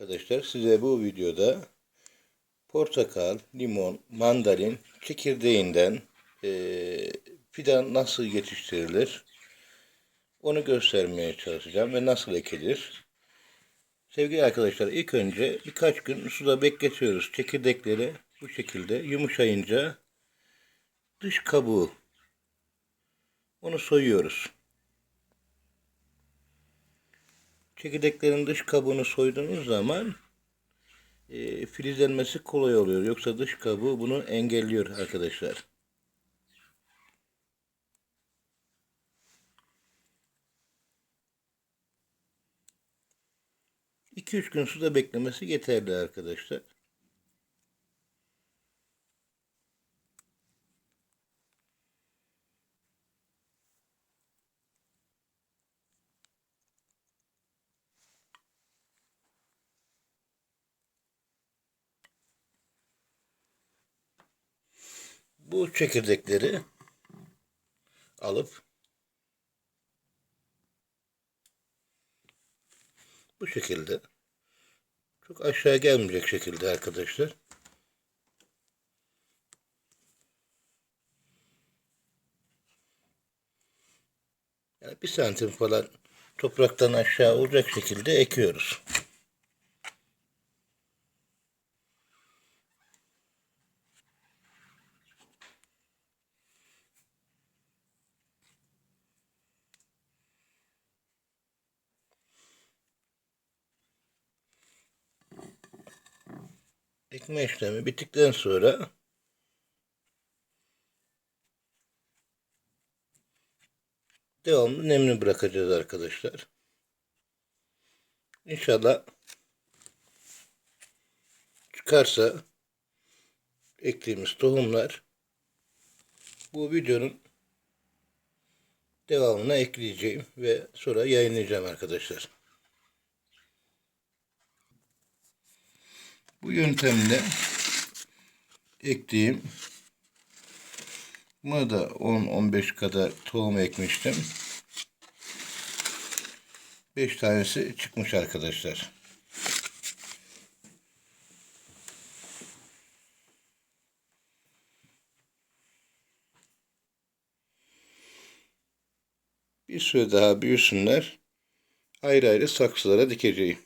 Arkadaşlar size bu videoda portakal, limon, mandalin çekirdeğinden eee, fidan nasıl yetiştirilir onu göstermeye çalışacağım ve nasıl ekilir. Sevgili arkadaşlar ilk önce birkaç gün suda bekletiyoruz çekirdekleri bu şekilde yumuşayınca dış kabuğu onu soyuyoruz. Çekirdeklerin dış kabuğunu soyduğunuz zaman e, filizlenmesi kolay oluyor. Yoksa dış kabuğu bunu engelliyor arkadaşlar. İki üç gün suda beklemesi yeterli arkadaşlar. Bu çekirdekleri alıp bu şekilde çok aşağı gelmeyecek şekilde arkadaşlar yani bir santim falan topraktan aşağı olacak şekilde ekiyoruz. Ekme işlemi bittikten sonra devamlı nemli bırakacağız arkadaşlar. İnşallah çıkarsa ektiğimiz tohumlar bu videonun devamına ekleyeceğim ve sonra yayınlayacağım arkadaşlar. Bu yöntemle ektiğim buna da 10-15 kadar tohum ekmiştim. 5 tanesi çıkmış arkadaşlar. Bir süre daha büyüsünler. Ayrı ayrı saksılara dikeceğim.